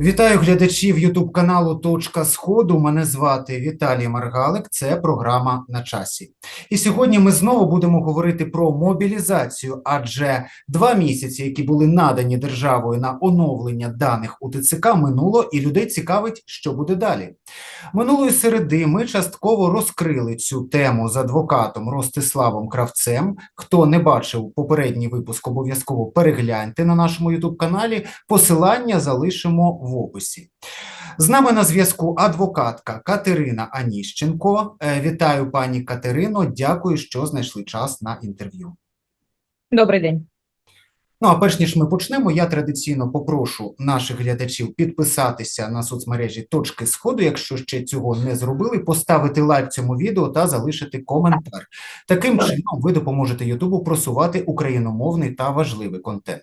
Вітаю глядачів Ютуб каналу Точка Сходу. Мене звати Віталій Маргалик. Це програма на часі. І сьогодні ми знову будемо говорити про мобілізацію, адже два місяці, які були надані державою на оновлення даних у ТЦК, минуло, і людей цікавить, що буде далі. Минулої середи ми частково розкрили цю тему з адвокатом Ростиславом Кравцем. Хто не бачив попередній випуск, обов'язково перегляньте на нашому Ютуб каналі. Посилання залишимо в описі. З нами на зв'язку адвокатка Катерина Аніщенко. Е, Вітаю, пані Катерино. Дякую, що знайшли час на інтерв'ю. Добрий день. Ну а перш ніж ми почнемо, я традиційно попрошу наших глядачів підписатися на соцмережі Точки Сходу, якщо ще цього не зробили, поставити лайк цьому відео та залишити коментар. Таким чином ви допоможете Ютубу просувати україномовний та важливий контент.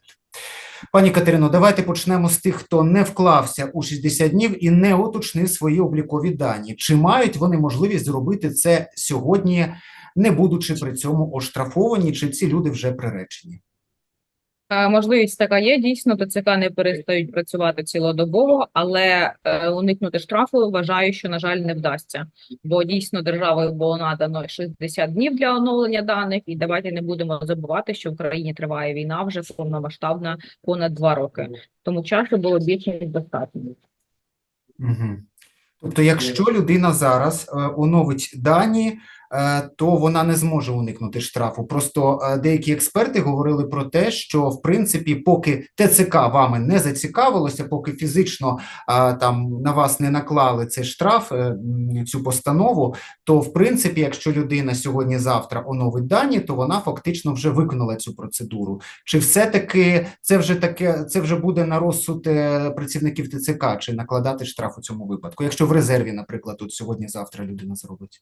Пані Катерино, давайте почнемо з тих, хто не вклався у 60 днів і не уточнив свої облікові дані. Чи мають вони можливість зробити це сьогодні, не будучи при цьому оштрафовані, чи ці люди вже приречені? Е, Можливість така є. Дійсно, ТЦК не перестають працювати цілодобово, але е, уникнути штрафу вважаю, що на жаль не вдасться. Бо дійсно державою було надано 60 днів для оновлення даних, і давайте не будемо забувати, що в країні триває війна вже повномасштабна понад два роки. Тому часу було більше ніж достатньо. Угу. Тобто, якщо людина зараз е, оновить дані, то вона не зможе уникнути штрафу. Просто е, деякі експерти говорили про те, що в принципі, поки ТЦК вами не зацікавилося, поки фізично е, там на вас не наклали цей штраф, е, цю постанову, то в принципі, якщо людина сьогодні-завтра оновить дані, то вона фактично вже виконала цю процедуру. Чи все-таки це вже таке, це вже буде на розсуд е, працівників ТЦК, чи накладати штраф у цьому випадку, якщо в резерві, наприклад, тут сьогодні-завтра людина зробить?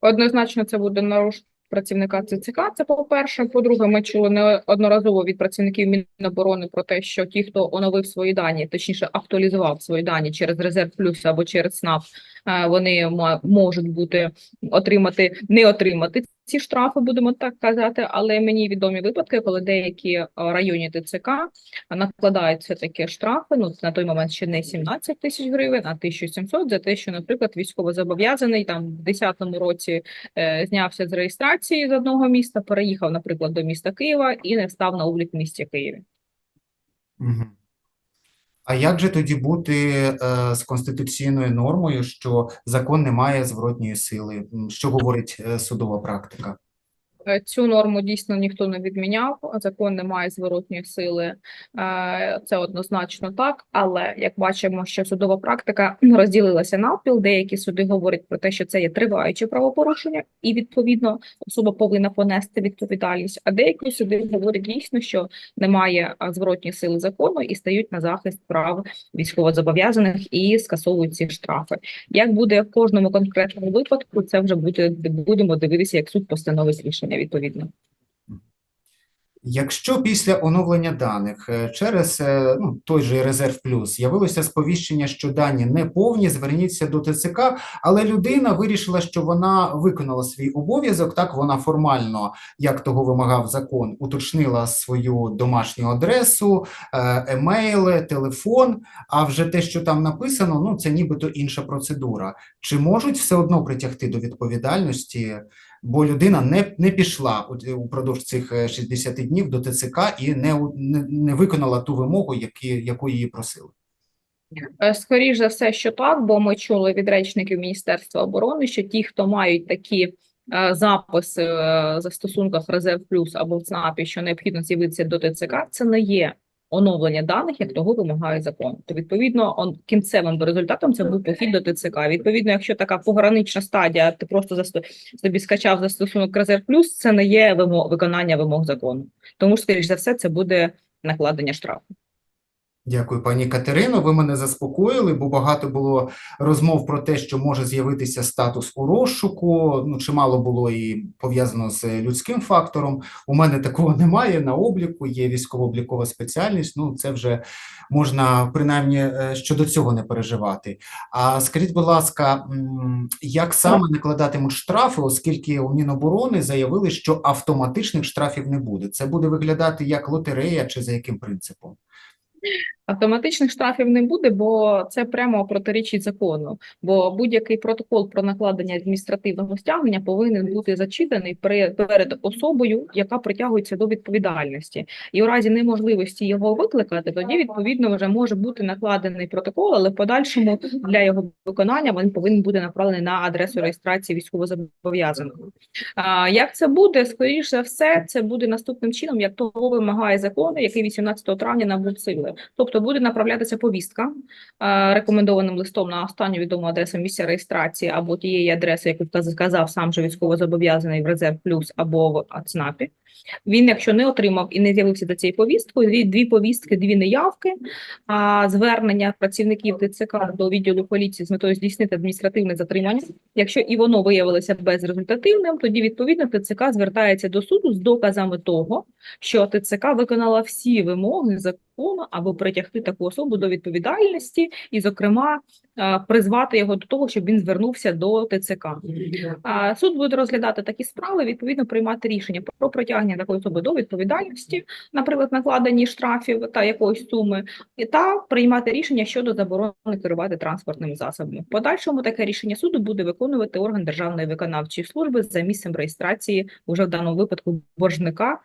Однозначно, це буде наруш працівника ЦЦК. Це по-перше. По-друге, ми чули неодноразово від працівників Міноборони про те, що ті, хто оновив свої дані, точніше актуалізував свої дані через резерв плюс або через СНАП, вони можуть бути отримати, не отримати ці штрафи, будемо так казати. Але мені відомі випадки, коли деякі е, районні ТЦК накладають все таки штрафи. Ну на той момент ще не 17 тисяч гривень, а 1700 за те, що, наприклад, військовозобов'язаний там в 10-му році е, знявся з реєстрації з одного міста, переїхав, наприклад, до міста Києва і не став на облік в місті Києві. Угу. А як же тоді бути е, з конституційною нормою, що закон не має зворотньої сили? Що говорить е, судова практика? Е, Цю норму дійсно ніхто не відміняв, закон не має зворотньої сили, Е, це однозначно так. Але як бачимо, що судова практика розділилася навпіл, деякі суди говорять про те, що це є триваюче правопорушення, і відповідно особа повинна понести відповідальність. А деякі суди говорять дійсно, що немає а, зворотньої сили закону і стають на захист прав військовозобов'язаних і скасовують ці штрафи. Як буде в кожному конкретному випадку, це вже буде будемо дивитися, як суд постановить рішення відповідно. Якщо після оновлення даних е, через е, ну, той же резерв плюс з'явилося сповіщення, що дані не повні, зверніться до ТЦК, але людина вирішила, що вона виконала свій обов'язок. Так вона формально, як того вимагав закон, уточнила свою домашню адресу, е, емейли, телефон. А вже те, що там написано, ну це нібито інша процедура. Чи можуть все одно притягти до відповідальності? Бо людина не, не пішла е, упродовж цих е, 60 днів до ТЦК і не, не, не виконала ту вимогу, яку її просили. Е, Скоріш за все, що так, бо ми чули від речників Міністерства оборони, що ті, хто мають такі е, записи е, в застосунках Резерв Плюс або ЦНАПі, що необхідно з'явитися до ТЦК, це не є оновлення даних, як того вимагає закон. То відповідно, он кінцевим результатом це був похід до ТЦК. Відповідно, якщо така погранична стадія, ти просто засто- собі скачав застосунок Резерв Плюс, це не є вимо- виконання вимог закону. Тому, скоріш за все, це буде накладення штрафу. Дякую, пані Катерино. Ви мене заспокоїли, бо багато було розмов про те, що може з'явитися статус у розшуку. Ну, чимало було і пов'язано з людським фактором. У мене такого немає на обліку, є військово-облікова спеціальність. Ну, це вже можна принаймні е, щодо цього не переживати. А скажіть, будь ласка, як саме накладатимуть штрафи, оскільки у Міноборони заявили, що автоматичних штрафів не буде? Це буде виглядати як лотерея чи за яким принципом? Автоматичних штрафів не буде, бо це прямо протирічить закону. Бо будь-який протокол про накладення адміністративного стягнення повинен бути зачитаний перед особою, яка притягується до відповідальності. І у разі неможливості його викликати, тоді відповідно вже може бути накладений протокол, але в подальшому для його виконання він повинен бути направлений на адресу реєстрації військовозобов'язаного. Як це буде? Скоріш за все, це буде наступним чином, як того вимагає закон, який 18 травня набув сили. Тобто буде направлятися повістка рекомендованим листом на останню відому адресу місця реєстрації або тієї адреси, яку сказав сам же військовозобов'язаний в резерв плюс або в АЦНАПі. Він, якщо не отримав і не з'явився за цією повісткою, дві, дві повістки, дві неявки, а звернення працівників ТЦК до відділу поліції з метою здійснити адміністративне затримання. Якщо і воно виявилося безрезультативним, тоді відповідно ТЦК звертається до суду з доказами того, що ТЦК виконала всі вимоги закону, аби притягти таку особу до відповідальності, і, зокрема, призвати його до того, щоб він звернувся до ТЦК. Суд буде розглядати такі справи, відповідно приймати рішення про притягнення такої особи до відповідальності, наприклад, накладені штрафів та якоїсь суми, та приймати рішення щодо заборони керувати транспортними засобами. В подальшому таке рішення суду буде виконувати орган Державної виконавчої служби за місцем реєстрації уже в даному випадку боржника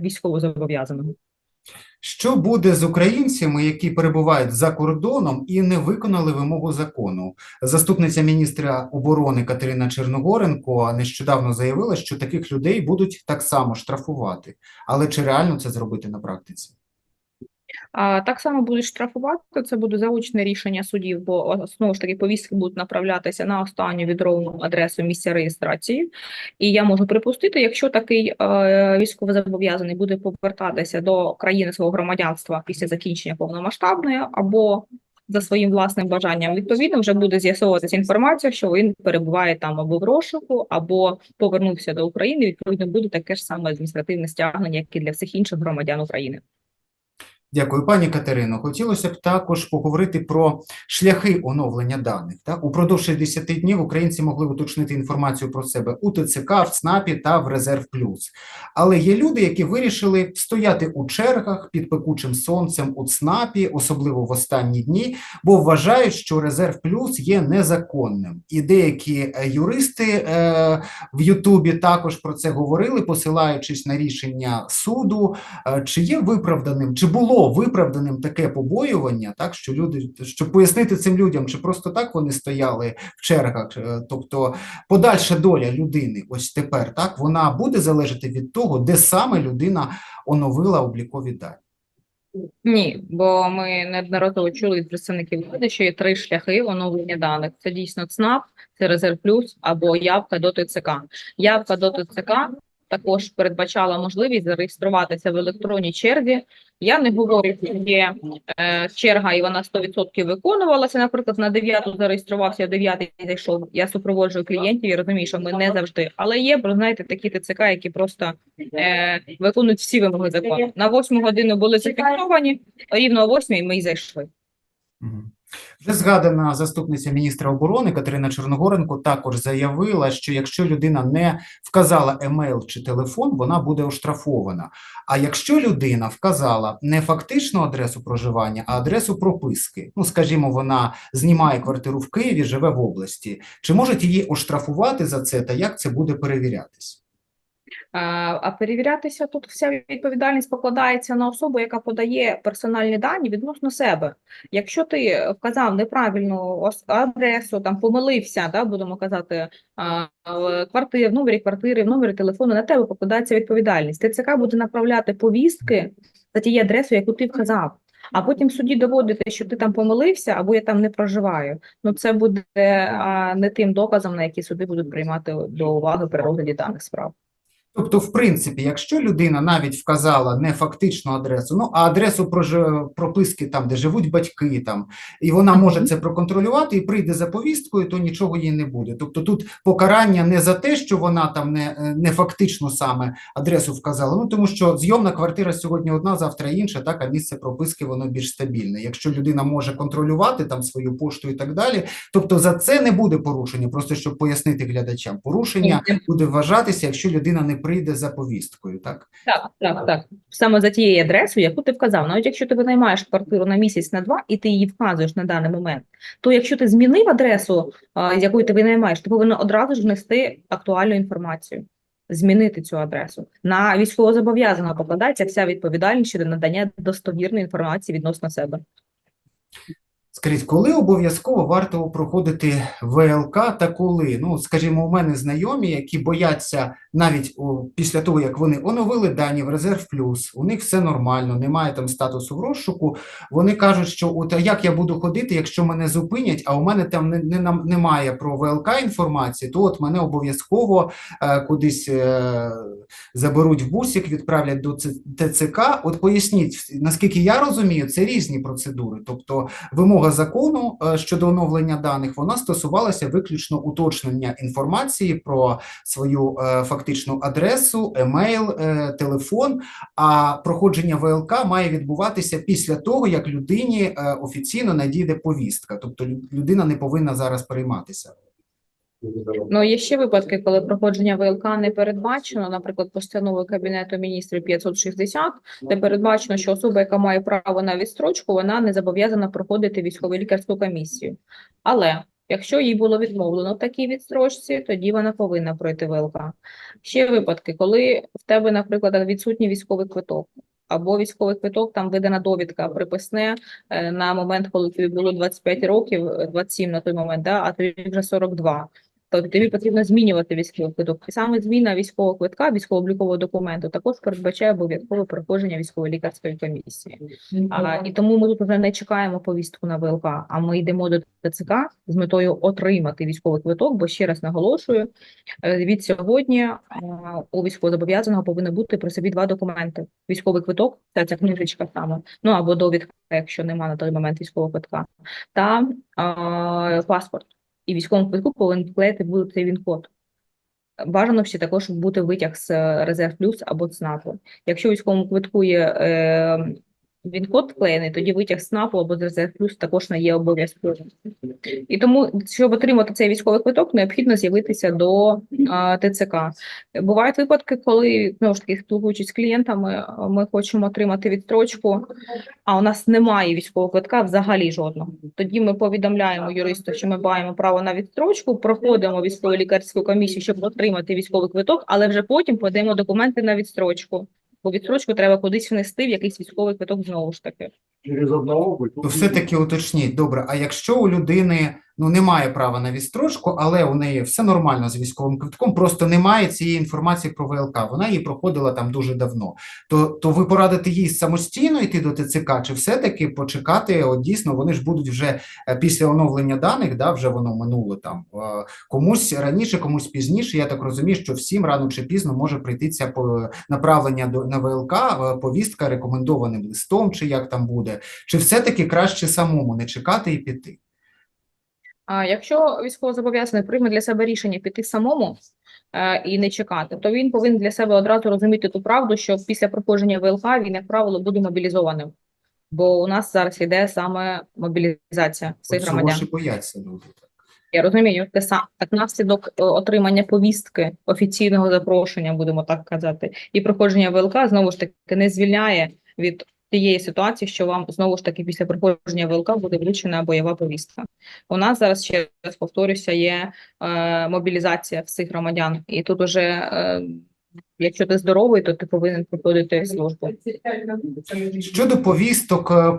військовозобов'язаного. Що буде з українцями, які перебувають за кордоном і не виконали вимогу закону? Заступниця міністра оборони Катерина Черногоренко нещодавно заявила, що таких людей будуть так само штрафувати. Але чи реально це зробити на практиці? Так само будуть штрафувати. Це буде заочне рішення судів, бо знову ж таки повістки будуть направлятися на останню відровну адресу місця реєстрації. І я можу припустити, якщо такий е, військовозобов'язаний буде повертатися до країни свого громадянства після закінчення повномасштабної або за своїм власним бажанням, відповідно, вже буде з'ясовуватися інформація, що він перебуває там або в розшуку, або повернувся до України. Відповідно, буде таке ж саме адміністративне стягнення, як і для всіх інших громадян України. Дякую, пані Катерино. Хотілося б також поговорити про шляхи оновлення даних. Так? Упродовж 60 днів українці могли уточнити інформацію про себе у ТЦК, в ЦНАПі та в Резерв Плюс. Але є люди, які вирішили стояти у чергах під пекучим сонцем у ЦНАПі, особливо в останні дні, бо вважають, що Резерв Плюс є незаконним. І деякі е, юристи е, в Ютубі також про це говорили, посилаючись на рішення суду. Е, Чи є виправданим, чи було виправданим таке побоювання, так що люди, щоб пояснити цим людям, чи просто так вони стояли в чергах, е, тобто подальша доля людини, ось тепер, так вона буде залежати від того, де саме людина оновила облікові дані. Ні, бо ми неодноразово чули від представників влади, що є три шляхи оновлення даних. Це дійсно ЦНАП, це Резерв Плюс або явка до ТЦК. Явка до ТЦК також передбачала можливість зареєструватися в електронній черзі. Я не говорю, що є е, черга, і вона 100% виконувалася. Наприклад, на 9 зареєструвався, в 9 зайшов. Я супроводжую клієнтів і розумію, що ми не завжди. Але є, знаєте, такі ТЦК, які просто е, виконують всі вимоги закону. На 8 годину були зафіксовані, рівно о 8 ми й зайшли. Вже згадана заступниця міністра оборони Катерина Чорногоренко також заявила, що якщо людина не вказала емейл чи телефон, вона буде оштрафована. А якщо людина вказала не фактичну адресу проживання, а адресу прописки, ну скажімо, вона знімає квартиру в Києві, живе в області, чи можуть її оштрафувати за це, та як це буде перевірятись? А, перевірятися тут вся відповідальність покладається на особу, яка подає персональні дані відносно себе. Якщо ти вказав неправильну адресу, там помилився, да, будемо казати, квартир, в номері квартири, в номері телефону, на тебе покладається відповідальність. ТЦК буде направляти повістки за тією адресою, яку ти вказав. А потім суді доводити, що ти там помилився або я там не проживаю. Ну це буде а, не тим доказом, на який суди будуть приймати до уваги при розгляді даних справ. Тобто, в принципі, якщо людина навіть вказала не фактичну адресу, ну а адресу прописки там, де живуть батьки, там, і вона може це проконтролювати і прийде за повісткою, то нічого їй не буде. Тобто тут покарання не за те, що вона там не, е, не фактично саме адресу вказала, ну тому що зйомна квартира сьогодні одна, завтра інша, так, а місце прописки воно більш стабільне. Якщо людина може контролювати там свою пошту і так далі, тобто за це не буде порушення, просто щоб пояснити глядачам. Порушення буде вважатися, якщо людина не прийде за повісткою, так? Так, так, так. Саме за тією адресою, яку ти вказав. Навіть якщо ти винаймаєш квартиру на місяць на два, і ти її вказуєш на даний момент, то якщо ти змінив адресу, з якої ти винаймаєш, ти повинен одразу ж внести актуальну інформацію. Змінити цю адресу. На військовозобов'язаного покладається вся відповідальність щодо надання достовірної інформації відносно себе. Скажіть, коли обов'язково варто проходити ВЛК та коли? Ну, скажімо, у мене знайомі, які бояться навіть о, після того, як вони оновили дані в Резерв Плюс, у них все нормально, немає там статусу в розшуку. Вони кажуть, що от як я буду ходити, якщо мене зупинять, а у мене там не, не, нам- немає про ВЛК інформації, то от мене обов'язково е, кудись е, заберуть в бусик, відправлять до Ц- ТЦК. От поясніть, наскільки я розумію, це різні процедури. Тобто вимога закону е, щодо оновлення даних, вона стосувалася виключно уточнення інформації про свою е, фактичну адресу, емейл, е, телефон. А проходження ВЛК має відбуватися після того, як людині офіційно надійде повістка. Тобто лю- людина не повинна зараз перейматися. Ну, є ще випадки, коли проходження ВЛК не передбачено, наприклад, постановою Кабінету міністрів 560, де передбачено, що особа, яка має право на відстрочку, вона не зобов'язана проходити військово-лікарську комісію. Але якщо їй було відмовлено в такій відстрочці, тоді вона повинна пройти ВЛК. Ще випадки, коли в тебе, наприклад, відсутній військовий квиток. Або військовий квиток, там видана довідка приписне е, на момент, коли тобі було 25 років, е, 27 на той момент, да, а тобі вже 42. Тобто тобі потрібно змінювати військовий квиток. І саме зміна військового квитка, військово-облікового документу також передбачає обов'язкове проходження військово-лікарської комісії. А, і тому ми тут вже не чекаємо повістку на ВЛК, а ми йдемо до ТЦК з метою отримати військовий квиток, бо ще раз наголошую, е, від сьогодні а, у військовозобов'язаного повинні бути при собі два документи. Військовий квиток, це ця книжечка саме, ну або довідка, якщо немає на той момент військового квитка, та а, паспорт. І військовому квитку повинен вклеїти буде цей він-код. Бажано ще також бути витяг з е, Резерв Плюс або ЦНАПу. Якщо у військовому квитку є е, він-код вклеєний, тоді витяг з ЦНАПу або з Плюс також не є обов'язковим. І тому, щоб отримати цей військовий квиток, необхідно з'явитися до а, ТЦК. Бувають випадки, коли знову ж таки спілкуючись з клієнтами, ми хочемо отримати відстрочку, а у нас немає військового квитка взагалі жодного. Тоді ми повідомляємо юристу, що ми маємо право на відстрочку, проходимо військово лікарську комісію, щоб отримати військовий квиток, але вже потім подаємо документи на відстрочку. Бо відсрочку треба кудись внести в якийсь військовий квиток знову ж таки. Через одного. То все-таки уточніть, добре, а якщо у людини ну, немає права на відстрочку, але у неї все нормально з військовим квитком, просто немає цієї інформації про ВЛК, вона її проходила там дуже давно, то, то ви порадите їй самостійно йти до ТЦК, чи все-таки почекати, от дійсно, вони ж будуть вже е, після оновлення даних, да, вже воно минуло там, е, комусь раніше, комусь пізніше, я так розумію, що всім рано чи пізно може прийти ця по- направлення до, на ВЛК, е, повістка рекомендованим листом, чи як там буде, чи все-таки краще самому не чекати і піти? А якщо військовозобов'язаний прийме для себе рішення піти самому е, і не чекати, то він повинен для себе одразу розуміти ту правду, що після проходження ВЛК він, як правило, буде мобілізованим. Бо у нас зараз йде саме мобілізація цих От громадян. бояться люди. Я розумію, це сам так наслідок е, отримання повістки офіційного запрошення, будемо так казати, і проходження ВЛК знову ж таки не звільняє від тієї ситуації, що вам знову ж таки після проходження ВЛК буде вручена бойова повістка. У нас зараз ще раз повторюся, є е, мобілізація всіх громадян, і тут уже, е, якщо ти здоровий, то ти повинен проходити службу. Щодо повісток е,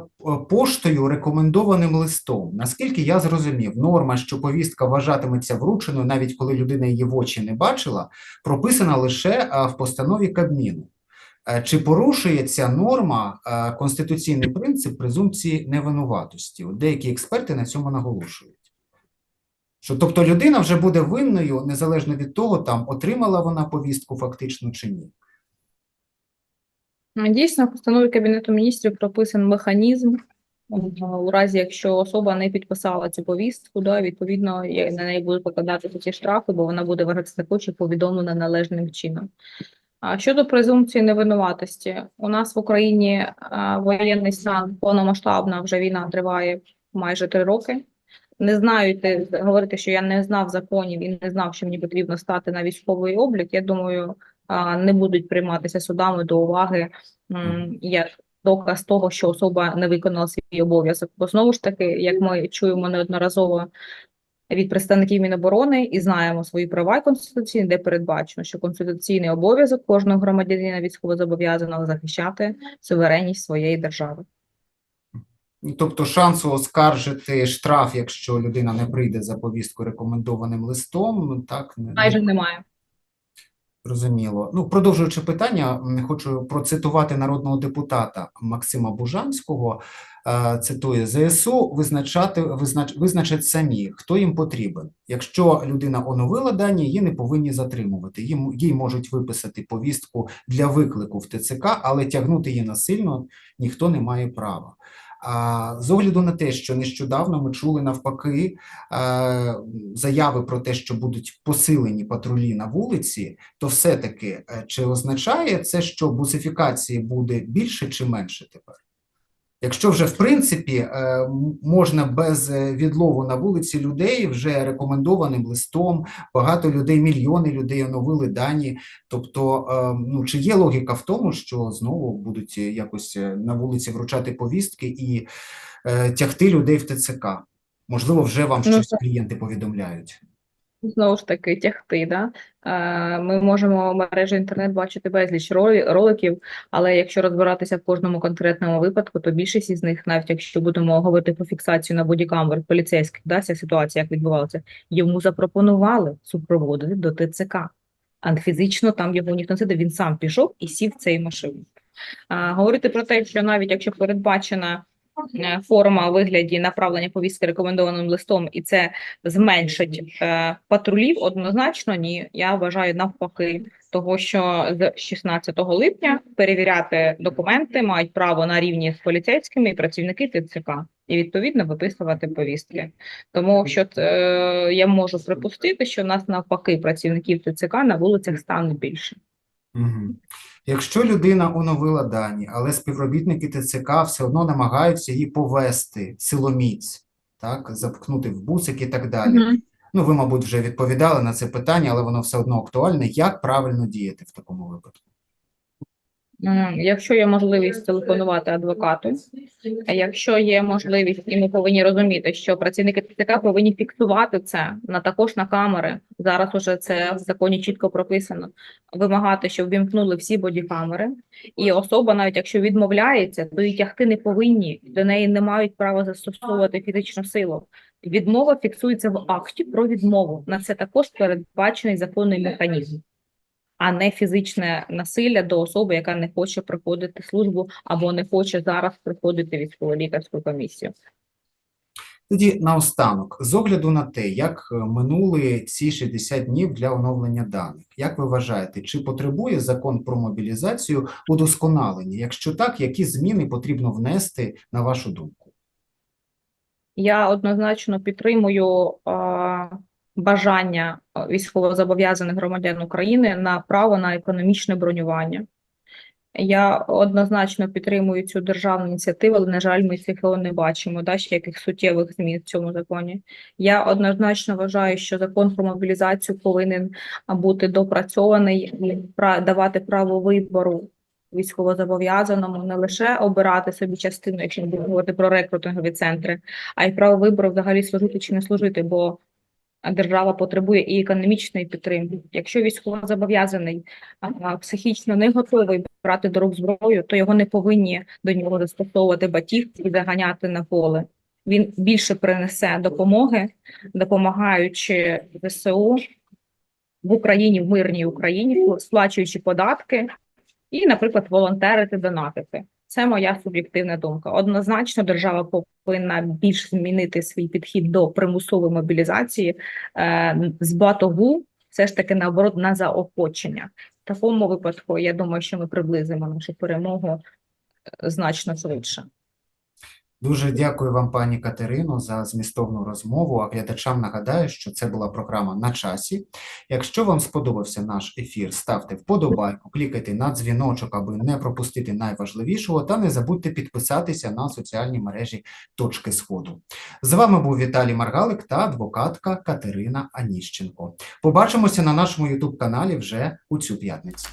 поштою рекомендованим листом, наскільки я зрозумів, норма, що повістка вважатиметься врученою, навіть коли людина її в очі не бачила, прописана лише е, в постанові Кабміну. Е, Чи порушує ця норма е, конституційний принцип презумпції невинуватості? Деякі експерти на цьому наголошують. Що, тобто людина вже буде винною незалежно від того, там отримала вона повістку фактично чи ні. Дійсно, в постанові Кабінету міністрів прописаний механізм е, у разі, якщо особа не підписала цю повістку, да, відповідно, на неї будуть покладатися ці штрафи, бо вона буде також і повідомлена належним чином. Щодо презумпції невинуватості, у нас в Україні воєнний стан повномасштабна вже війна триває майже три роки. Не знаю, говорити, що я не знав законів і не знав, що мені потрібно стати на військовий облік. Я думаю, не будуть прийматися судами до уваги як доказ того, що особа не виконала свій обов'язок. Бо знову ж таки, як ми чуємо неодноразово від представників Міноборони і знаємо свої права конституційні, де передбачено, що конституційний обов'язок кожного громадянина військовозобов'язаного захищати суверенність своєї держави. Тобто шансу оскаржити штраф, якщо людина не прийде за повістку рекомендованим листом, так не Майже немає. Зрозуміло. Ну, продовжуючи питання, хочу процитувати народного депутата Максима Бужанського. Е, Цитую: ЗСУ визначати визнач, визначать самі, хто їм потрібен. Якщо людина оновила дані, її не повинні затримувати. Їм їй можуть виписати повістку для виклику в ТЦК, але тягнути її насильно ніхто не має права. А з огляду на те, що нещодавно ми чули навпаки е, заяви про те, що будуть посилені патрулі на вулиці, то все-таки е, чи означає це, що бусифікації буде більше чи менше тепер? Якщо вже в принципі е, можна без е, відлову на вулиці людей вже рекомендованим листом, багато людей, мільйони людей оновили дані. Тобто, е, ну чи є логіка в тому, що знову будуть якось на вулиці вручати повістки і тягти людей в ТЦК? Можливо, вже вам Ну, щось клієнти повідомляють. Знову ж таки, тягти, да? Е, Ми можемо в мережі інтернет бачити безліч роликів, але якщо розбиратися в кожному конкретному випадку, то більшість із них, навіть якщо будемо говорити про фіксацію на бодікамер поліцейських, да, ця ситуація, як відбувалася, йому запропонували супроводити до ТЦК. А фізично там його ніхто не сидив, він сам пішов і сів в цей машину. А, говорити про те, що навіть якщо передбачена е, форма у вигляді направлення повістки рекомендованим листом, і це зменшить е, патрулів, однозначно ні. Я вважаю навпаки, того що з 16 липня перевіряти документи мають право на рівні з поліцейськими і працівники ТЦК, і відповідно виписувати повістки. Тому що е, я можу припустити, що в нас навпаки працівників ТЦК на вулицях стане більше. Мгм. Якщо людина оновила дані, але співробітники ТЦК все одно намагаються її повести силоміць, так, запхнути в бусик і так далі. Ну, ви, мабуть, вже відповідали на це питання, але воно все одно актуальне. Як правильно діяти в такому випадку? Якщо є можливість телефонувати адвокату, якщо є можливість, і ми повинні розуміти, що працівники ТЦК повинні фіксувати це на також на камери. Зараз уже це в законі чітко прописано. Вимагати, щоб вімкнули всі бодікамери, і особа, навіть якщо відмовляється, то і тягти не повинні. До неї не мають права застосовувати фізичну силу. Відмова фіксується в акті про відмову. На це також передбачений законний механізм а не фізичне насилля до особи, яка не хоче проходити службу або не хоче зараз проходити військово-лікарську комісію. Тоді наостанок, з огляду на те, як е, минули ці 60 днів для оновлення даних, як ви вважаєте, чи потребує закон про мобілізацію удосконалення? Якщо так, які зміни потрібно внести на вашу думку? Я однозначно підтримую а, бажання а, військовозобов'язаних громадян України на право на економічне бронювання. Я однозначно підтримую цю державну ініціативу, але, на жаль, ми цього не бачимо, да, ще яких суттєвих змін в цьому законі. Я однозначно вважаю, що закон про мобілізацію повинен бути допрацьований і давати право вибору військовозобов'язаному не лише обирати собі частину, якщо ми будемо говорити про рекрутингові центри, а й право вибору взагалі служити чи не служити, бо держава потребує і економічної підтримки. Якщо військовозобов'язаний а, психічно не готовий брати до рук зброю, то його не повинні до нього застосовувати батьків і заганяти на поле. Він більше принесе допомоги, допомагаючи ЗСУ в Україні, в мирній Україні, сплачуючи податки і, наприклад, волонтерити, донатити. Це моя суб'єктивна думка. Однозначно, держава повинна більш змінити свій підхід до примусової мобілізації е, з батогу, все ж таки наоборот на заохочення. В такому випадку я думаю, що ми приблизимо нашу перемогу е, значно швидше. Дуже дякую вам, пані Катерино, за змістовну розмову. А глядачам нагадаю, що це була програма на часі. Якщо вам сподобався наш ефір, ставте вподобайку, клікайте на дзвіночок, аби не пропустити найважливішого, та не забудьте підписатися на соціальні мережі Точки Сходу. З вами був Віталій Маргалик та адвокатка Катерина Аніщенко. Побачимося на нашому Ютуб каналі вже у цю п'ятницю.